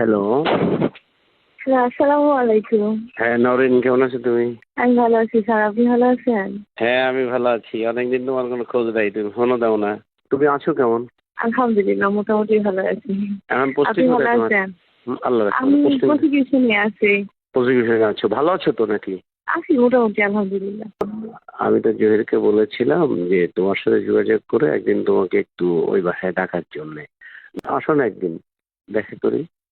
Hello হ্যাঁ আসসালামু আলাইকুম। হ্যাঁ নরেন কেমন আছো তুমি? আমি ভালো আছি স্যার। আপনি ভালো আছেন? হ্যাঁ আমি ভালো আছি। অনেকদিন তোমার কোনো খোঁজ নাই তুমি ফোনও দাও না। তুমি আছো কেমন? আলহামদুলিল্লাহ মোটামুটি ভালো আছি। এখন আপনি ভালো আছেন? আল্লাহ আমি প্রসিকিউশনে আছি। প্রসিকিউশনে আছো। ভালো আছো তো নাকি? আছি মোটামুটি আলহামদুলিল্লাহ। আমি তো জহিরকে বলেছিলাম যে তোমার সাথে যোগাযোগ করে একদিন তোমাকে একটু ওই বাসায় ডাকার জন্য। আসো না একদিন দেখা করি।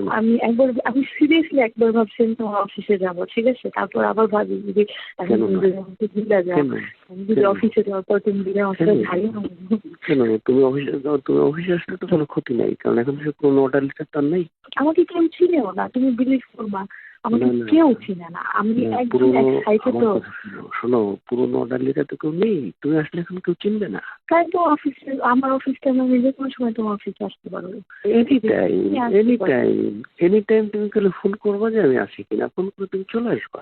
আমি একবার আমি সিরিয়াসলি একবার ভাবছি তোমার অফিসে যাব ঠিক আছে? তারপর আবার ভাবি যদি এখন না? যদি আমি অফিসে যাওয়ার পর তুমি দিলে আমার ভালো কেন? তুমি অফিসে যাও তুমি অফিসে আসলে তো কোনো ক্ষতি নাই কারণ এখন তো কোনো অর্ডার লিটার তার নেই। আমাকে কেউ চিনেও না তুমি বিলিভ করবা। আমাকে। কেউ চিনে না। আমি একদম তো শোনো, পুরোনো অর্ডার তো কেউ নেই। তুমি আসলে এখন কেউ চিনবে না। তাই তো অফিসে আমার আমি যে কোনো সময় তোমার অফিসে আসতে পারব এনি টাইম তুমি আসতে এনি টাইম এনি টাইম তুমি খালি ফোন করবা যে আমি আসি কিনা। ফোন করে তুমি চলে আসবা।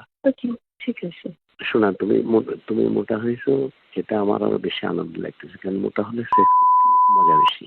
ঠিক আছে। শোনা তুমি তুমি মোটা হয়েছো সেটা আমার আরও বেশি আনন্দ লাগতেছে। কারণ মোটা হলে সেক্স মজা বেশি।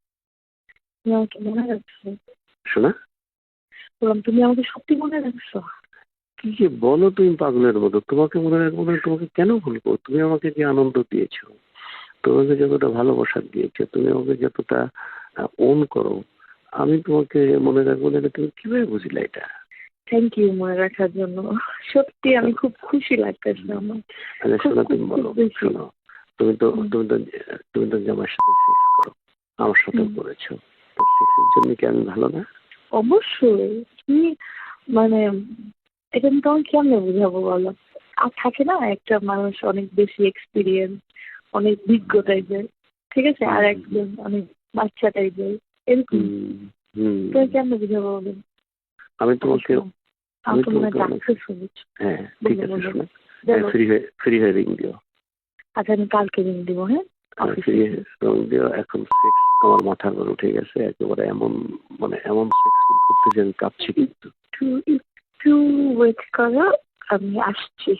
তুমি আমাকে মনে রাখছো? শোনা? বললাম তুমি আমাকে সত্যি মনে রাখছো? কি যে বলো তুমি পাগলের মতো? তোমাকে মনে রাখব না তোমাকে কেন ভুলবো? তুমি আমাকে যে আনন্দ দিয়েছ তোমাকে যতটা ভালোবাসা দিয়েছ তুমি আমাকে যতটা ওন করো আমি তোমাকে মনে রাখব না তুমি কীভাবে বুঝলে এটা? থ্যাংক ইউ মনে রাখার জন্য। সত্যি আমি খুব খুশি লাগতেছে আমার। শোনো তুমি বলো শোনো তুমি তো তুমি তো তুমি তো জামার সাথে সেক্স করো আমার সাথে। করেছ। তো সেক্সের জন্য কি আমি ভালো না? অবশ্যই। তুমি মানে এটা আমি তোমাকে কেমনে বুঝাবো বলো? আর থাকে না একটা মানুষ অনেক বেশি এক্সপিরিয়েন্স অনেক বিজ্ঞ টাইপের ঠিক আছে? আর একজন অনেক বাচ্চা টাইপের এরকম। তুমি কেমনে বুঝাবো বলো? আমি তোমাকে আমি হয় তোমাকে হ্যাঁ ঠিক আছে। শোনো। ফ্রি হয়ে ফ্রি হয়ে রিং দিও। আচ্ছা আমি কালকে রিং দিব হ্যাঁ? রং দিও এখন সেক্স আমার মাথার উপর উঠে গেছে একেবারে এমন মানে এমন সেক্স করতে যে আমি কাঁপছি কিন্তু। একটু একটু ওয়েট করো আমি আসছি।